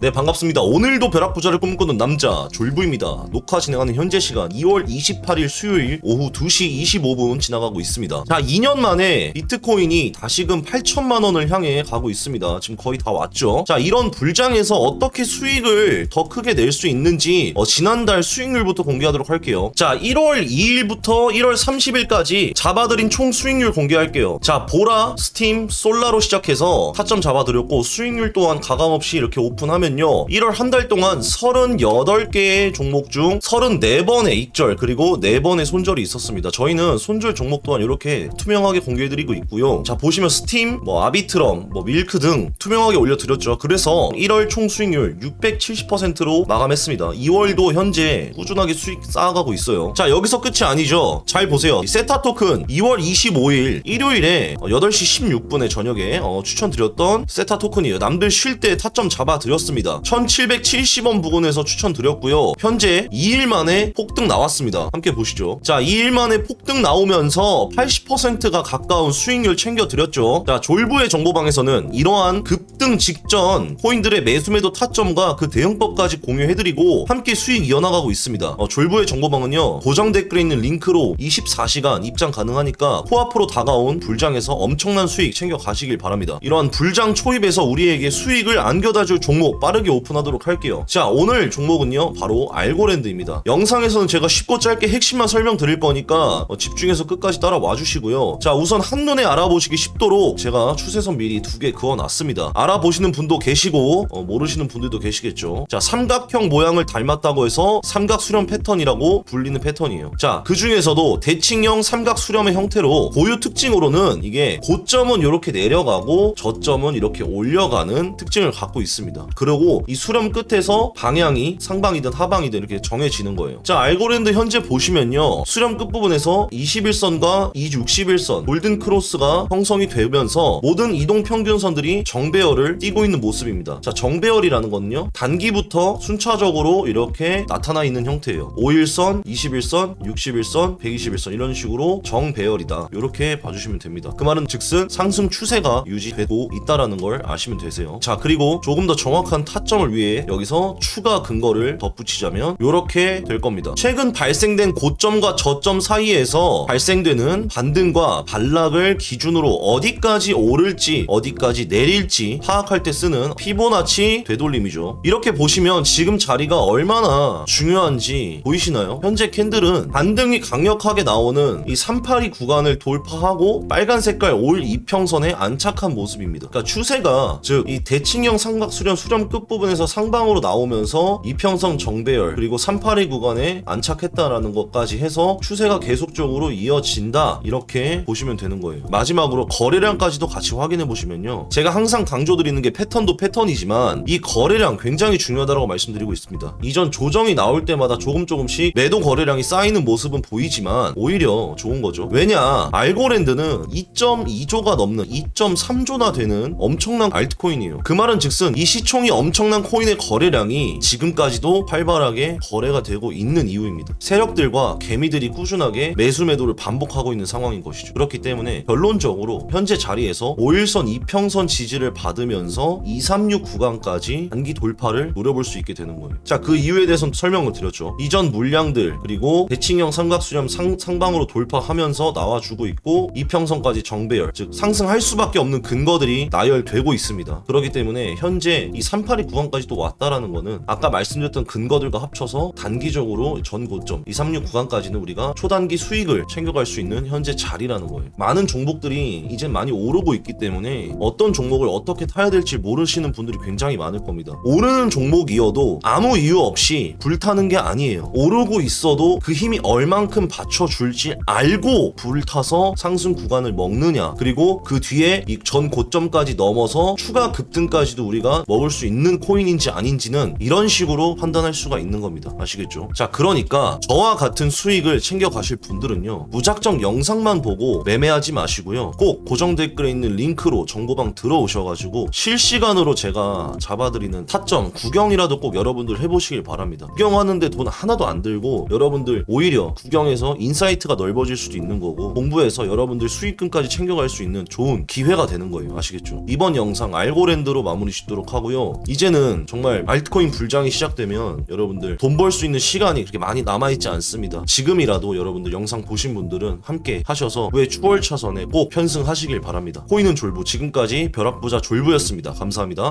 네 반갑습니다. 오늘도 벼락부자를 꿈꾸는 남자 졸부입니다. 녹화 진행하는 현재 시간 2월 28일 수요일 오후 2시 25분 지나가고 있습니다. 자 2년 만에 비트코인이 다시금 8천만 원을 향해 가고 있습니다. 지금 거의 다 왔죠. 자 이런 불장에서 어떻게 수익을 더 크게 낼 수 있는지 어, 지난달 수익률부터 공개하도록 할게요. 자 1월 2일부터 1월 30일까지 잡아들인 총 수익률 공개할게요. 자 보라, 스팀, 솔라로 시작해서 타점 잡아드렸고 수익률 또한 가감없이 이렇게 오픈하면 요 1월 한 달 동안 38개의 종목 중 34번의 익절 그리고 4번의 손절이 있었습니다. 저희는 손절 종목 또한 이렇게 투명하게 공개해드리고 있고요. 자 보시면 스팀, 뭐 아비트럼, 뭐 밀크 등 투명하게 올려드렸죠. 그래서 1월 총 수익률 670%로 마감했습니다. 2월도 현재 꾸준하게 수익 쌓아가고 있어요. 자 여기서 끝이 아니죠. 잘 보세요. 이 세타 토큰 2월 25일 일요일에 8시 16분에 저녁에 어, 추천드렸던 세타 토큰이에요. 남들 쉴 때 타점 잡아드렸습니다. 1770원 부근에서 추천드렸고요. 현재 2일 만에 폭등 나왔습니다. 함께 보시죠. 자 2일 만에 폭등 나오면서 80%가 가까운 수익률 챙겨드렸죠. 자 졸부의 정보방에서는 이러한 급 등 직전 코인들의 매수매도 타점과 그 대응법까지 공유해드리고 함께 수익 이어나가고 있습니다. 어, 졸부의 정보방은요 고정 댓글에 있는 링크로 24시간 입장 가능하니까 코앞으로 다가온 불장에서 엄청난 수익 챙겨 가시길 바랍니다. 이러한 불장 초입에서 우리에게 수익을 안겨다줄 종목 빠르게 오픈하도록 할게요. 자 오늘 종목은요 바로 알고랜드입니다. 영상에서는 제가 쉽고 짧게 핵심만 설명드릴 거니까 어, 집중해서 끝까지 따라와 주시고요. 자 우선 한눈에 알아보시기 쉽도록 제가 추세선 미리 두 개 그어놨습니다. 알아 보시는 분도 계시고 어, 모르시는 분들도 계시겠죠. 자 삼각형 모양을 닮았다고 해서 삼각 수렴 패턴이라고 불리는 패턴이에요. 자그 중에서도 대칭형 삼각 수렴의 형태로 고유 특징으로는 이게 고점은 이렇게 내려가고 저점은 이렇게 올려가는 특징을 갖고 있습니다. 그리고 이 수렴 끝에서 방향이 상방이든 하방이든 이렇게 정해지는 거예요. 자 알고랜드 현재 보시면요 수렴 끝 부분에서 21선과 60일선 골든 크로스가 형성이 되면서 모든 이동 평균선들이 정배열을 띠고 있는 모습입니다. 자 정배열이라는 건요 단기부터 순차적으로 이렇게 나타나 있는 형태예요. 5일선, 21선, 61선, 121선 이런 식으로 정배열이다. 이렇게 봐주시면 됩니다. 그 말은 즉슨 상승 추세가 유지되고 있다라는 걸 아시면 되세요. 자 그리고 조금 더 정확한 타점을 위해 여기서 추가 근거를 덧붙이자면 이렇게 될 겁니다. 최근 발생된 고점과 저점 사이에서 발생되는 반등과 반락을 기준으로 어디까지 오를지 어디까지 내릴지 파악할 때 쓰는 피보나치 되돌림이죠. 이렇게 보시면 지금 자리가 얼마나 중요한지 보이시나요? 현재 캔들은 반등이 강력하게 나오는 이 382 구간을 돌파하고 빨간 색깔 올 이평선에 안착한 모습입니다. 그러니까 추세가 즉 이 대칭형 삼각 수렴 수렴 끝 부분에서 상방으로 나오면서 이평선 정배열 그리고 382 구간에 안착했다라는 것까지 해서 추세가 계속적으로 이어진다 이렇게 보시면 되는 거예요. 마지막으로 거래량까지도 같이 확인해 보시면요. 제가 항상 강조 드리는 게 패턴도 패턴이지만 이 거래량 굉장히 중요하다고 말씀드리고 있습니다. 이전 조정이 나올 때마다 조금 조금씩 매도 거래량이 쌓이는 모습은 보이지만 오히려 좋은 거죠. 왜냐 알고랜드는 2.2조가 넘는 2.3조나 되는 엄청난 알트코인이에요. 그 말은 즉슨 이 시총이 엄청난 코인의 거래량이 지금까지도 활발하게 거래가 되고 있는 이유입니다. 세력들과 개미들이 꾸준하게 매수 매도를 반복하고 있는 상황인 것이죠. 그렇기 때문에 결론적으로 현재 자리에서 5일선 이평선 지지를 받으면 서 236 구간까지 단기 돌파를 노려볼 수 있게 되는 거예요. 자, 그 이유에 대해서는 설명을 드렸죠. 이전 물량들 그리고 대칭형 삼각수렴 상, 상방으로 돌파하면서 나와주고 있고 이평선까지 정배열 즉 상승할 수밖에 없는 근거들이 나열되고 있습니다. 그렇기 때문에 현재 이 382 구간까지 또 왔다라는 거는 아까 말씀드렸던 근거들과 합쳐서 단기적으로 전 고점 236 구간까지는 우리가 초단기 수익을 챙겨갈 수 있는 현재 자리라는 거예요. 많은 종목들이 이제 많이 오르고 있기 때문에 어떤 종목을 어떻게 타야 될지 모르시는 분들이 굉장히 많을 겁니다. 오르는 종목이어도 아무 이유 없이 불타는 게 아니에요. 오르고 있어도 그 힘이 얼만큼 받쳐줄지 알고 불타서 상승 구간을 먹느냐 그리고 그 뒤에 이 전 고점까지 넘어서 추가 급등까지도 우리가 먹을 수 있는 코인인지 아닌지는 이런 식으로 판단할 수가 있는 겁니다. 아시겠죠? 자, 그러니까 저와 같은 수익을 챙겨 가실 분들은요. 무작정 영상만 보고 매매하지 마시고요. 꼭 고정 댓글에 있는 링크로 정보방 들어오셔가지고 실시간으로 제가 잡아드리는 타점 구경이라도 꼭 여러분들 해보시길 바랍니다. 구경하는데 돈 하나도 안 들고 여러분들 오히려 구경에서 인사이트가 넓어질 수도 있는 거고 공부해서 여러분들 수익금까지 챙겨갈 수 있는 좋은 기회가 되는 거예요. 아시겠죠? 이번 영상 알고랜드로 마무리 짓도록 하고요. 이제는 정말 알트코인 불장이 시작되면 여러분들 돈 벌 수 있는 시간이 그렇게 많이 남아있지 않습니다. 지금이라도 여러분들 영상 보신 분들은 함께 하셔서 왜 추월 차선에 꼭 편승하시길 바랍니다. 코인은 졸부 지금까지 벼락부자 졸부였습니다. 드렸습니다. 감사합니다.